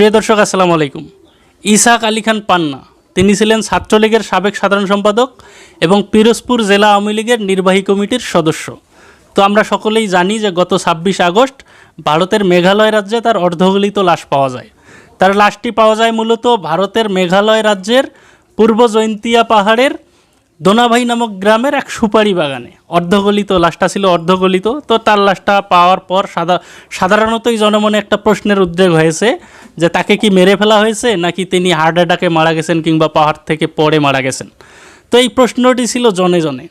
প্রিয় দর্শক, আসসালামু আলাইকুম। ইসাক আলী খান পান্না, তিনি ছিলেন ছাত্রলীগের সাবেক সাধারণ সম্পাদক এবং পিরোজপুর জেলা আওয়ামী লীগের নির্বাহী কমিটির সদস্য। তো আমরা সকলেই জানি যে গত ছাব্বিশ আগস্ট ভারতের মেঘালয় রাজ্যে তার অর্ধগলিত লাশ পাওয়া যায়। তার লাশটি পাওয়া যায় মূলত ভারতের মেঘালয় রাজ্যের পূর্ব জৈন্তিয়া পাহাড়ের দোনাভাই নামক গ্রামের এক সুপারি বাগানে। অর্ধগলিত লাশটা ছিল অর্ধগলিত, তো তার লাশটা পাওয়ার পর সাদা, সাধারণতই জনমনে একটা প্রশ্নের উদ্রেক হয়েছে যে তাকে কি মেরে ফেলা হয়েছে নাকি তিনি হার্ট অ্যাটাকে মারা গেছেন কিংবা পাহাড় থেকে পড়ে মারা গেছেন? তো এই প্রশ্নটি ছিল জনে জনে।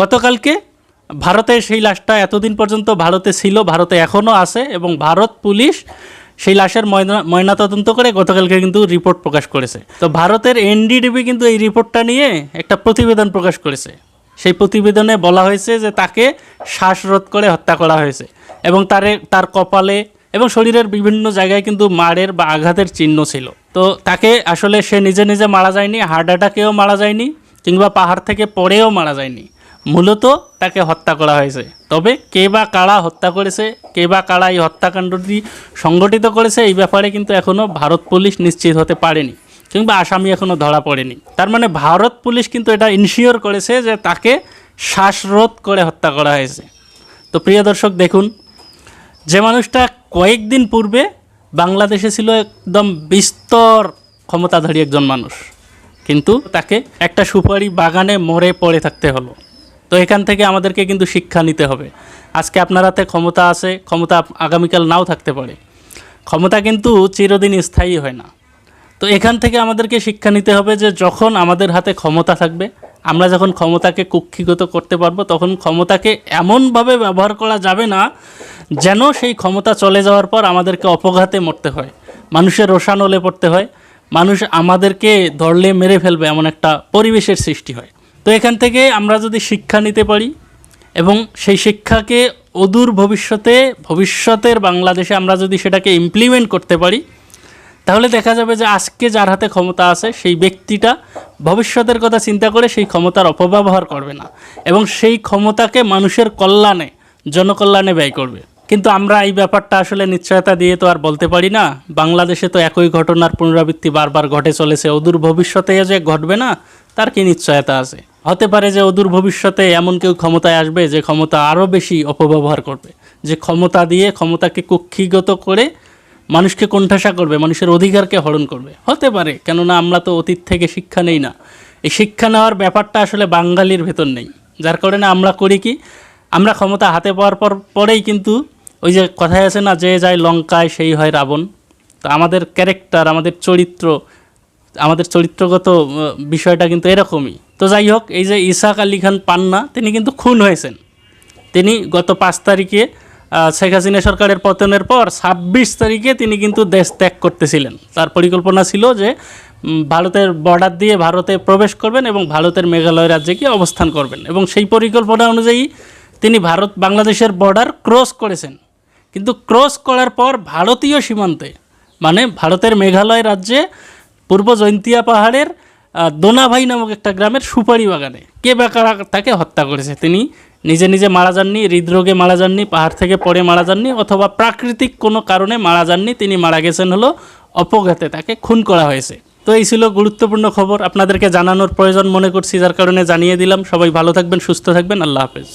গতকালকে ভারতে সেই লাশটা এতদিন পর্যন্ত ভারতে ছিল, ভারতে এখনও আছে এবং ভারত পুলিশ সেই লাশের ময়না, ময়নাতদন্ত করে গতকালকে কিন্তু রিপোর্ট প্রকাশ করেছে। তো ভারতের এনডিডিবি কিন্তু এই রিপোর্টটা নিয়ে একটা প্রতিবেদন প্রকাশ করেছে। সেই প্রতিবেদনে বলা হয়েছে যে তাকে শ্বাসরোধ করে হত্যা করা হয়েছে এবং তারে, তার কপালে এবং শরীরের বিভিন্ন জায়গায় কিন্তু মারের বা আঘাতের চিহ্ন ছিল। তো তাকে আসলে সে নিজে নিজে মারা যায়নি, হার্ট অ্যাটাকেও মারা যায়নি কিংবা পাহাড় থেকে পড়েও মারা যায়নি। মূলত তাকে হত্যা করা হয়েছে। তবে কে বা কারা হত্যা করেছে, কে বা কারা এই হত্যাকাণ্ডটি সংগঠিত করেছে, এই ব্যাপারে কিন্তু এখনও ভারত পুলিশ নিশ্চিত হতে পারেনি কিংবা আসামি এখনও ধরা পড়েনি। তার মানে ভারত পুলিশ কিন্তু এটা ইনশিওর করেছে যে তাকে শ্বাসরোধ করে হত্যা করা হয়েছে। তো প্রিয় দর্শক, দেখুন, যে মানুষটা কয়েকদিন পূর্বে বাংলাদেশে ছিল একদম বিস্তর ক্ষমতাধারী একজন মানুষ। কিন্তু তাকে একটা সুপারি বাগানে মরে পড়ে থাকতে হলো। তো এখান থেকে আমাদেরকে কিন্তু শিক্ষা নিতে হবে। আজকে আপনার হাতে ক্ষমতা আছে, ক্ষমতা আগামীকাল নাও থাকতে পারে। ক্ষমতা কিন্তু চিরদিন স্থায়ী হয় না। তো এখান থেকে আমাদেরকে শিক্ষা নিতে হবে যে যখন আমাদের হাতে ক্ষমতা থাকবে, আমরা যখন ক্ষমতাকে কুক্ষিগত করতে পারব, তখন ক্ষমতাকে এমনভাবে ব্যবহার করা যাবে না যেন সেই ক্ষমতা চলে যাওয়ার পর আমাদেরকে অপঘাতে মরতে হয়। মানুষের রোষানলে পড়তে হয়। মানুষ আমাদেরকে ধরলে মেরে ফেলবে এমন একটা পরিবেশের সৃষ্টি হয়। তো এখান থেকে আমরা যদি শিক্ষা নিতে পারি এবং সেই শিক্ষাকে অদূর ভবিষ্যতে, ভবিষ্যতের বাংলাদেশে আমরা যদি সেটাকে ইমপ্লিমেন্ট করতে পারি, তাহলে দেখা যাবে যে আজকে যার হাতে ক্ষমতা আছে, সেই ব্যক্তিটা ভবিষ্যতের কথা চিন্তা করে সেই ক্ষমতার অপব্যবহার করবে না এবং সেই ক্ষমতাকে মানুষের কল্যাণে, জনকল্যাণে ব্যয় করবে। কিন্তু আমরা এই ব্যাপারটা আসলে নিশ্চয়তা দিয়ে তো আর বলতে পারি না। বাংলাদেশে তো একই ঘটনার পুনরাবৃত্তি বারবার ঘটে চলেছে। অদূর ভবিষ্যতে যে ঘটবে না, তার কি নিশ্চয়তা আছে? হতে পারে যে অদূর ভবিষ্যতে এমন কেউ ক্ষমতায় আসবে যে ক্ষমতা আরও বেশি অপব্যবহার করবে, যে ক্ষমতা দিয়ে ক্ষমতাকে কুক্ষিগত করে মানুষকে কোণঠাসা করবে, মানুষের অধিকারকে হরণ করবে। হতে পারে, কেননা আমরা তো অতীত থেকে শিক্ষা নেই না। এই শিক্ষা নেওয়ার ব্যাপারটা আসলে বাঙালির ভেতর নেই। যার কারণে আমরা করি কি, আমরা ক্ষমতা হাতে পাওয়ার পর পরেই কিন্তু ওই যে কথায় আছে না, যে যায় লঙ্কায় সেই হয় রাবণ। তো আমাদের ক্যারেক্টার আমাদের চরিত্র আমাদের চরিত্রগত বিষয়টা কিন্তু এরকমই। তো যাই হোক, এই যে ইসাক আলী খান পান্না, তিনি কিন্তু খুন হয়েছেন। তিনি গত পাঁচ তারিখে শেখ হাসিনা সরকারের পতনের পর ছাব্বিশ তারিখে তিনি কিন্তু দেশ ত্যাগ করতেছিলেন। তার পরিকল্পনা ছিল যে ভারতের বর্ডার দিয়ে ভারতে প্রবেশ করবেন এবং ভারতের মেঘালয় রাজ্যে গিয়ে অবস্থান করবেন। এবং সেই পরিকল্পনা অনুযায়ী তিনি ভারত, বাংলাদেশের বর্ডার ক্রস করেছেন। কিন্তু ক্রস করার পর ভারতীয় সীমান্তে মানে ভারতের মেঘালয় রাজ্যে পূর্ব জৈন্তিয়া পাহাড়ের দোনাভাই নামক একটা গ্রামের সুপারি বাগানে। কে বা কারা তাকে হত্যা করেছে? তিনি নিজে নিজে মারা যাননি, হৃদরোগে মারা যাননি, পাহাড় থেকে পড়ে মারা যাননি, অথবা প্রাকৃতিক কোনো কারণে মারা যাননি, তিনি মারা গেছেন হলো অপঘাতে, তাকে খুন করা হয়েছে। তো এই ছিল গুরুত্বপূর্ণ খবর, আপনাদেরকে জানানোর প্রয়োজন মনে করছি, যার কারণে জানিয়ে দিলাম। সবাই ভালো থাকবেন, সুস্থ থাকবেন, আল্লাহ হাফেজ।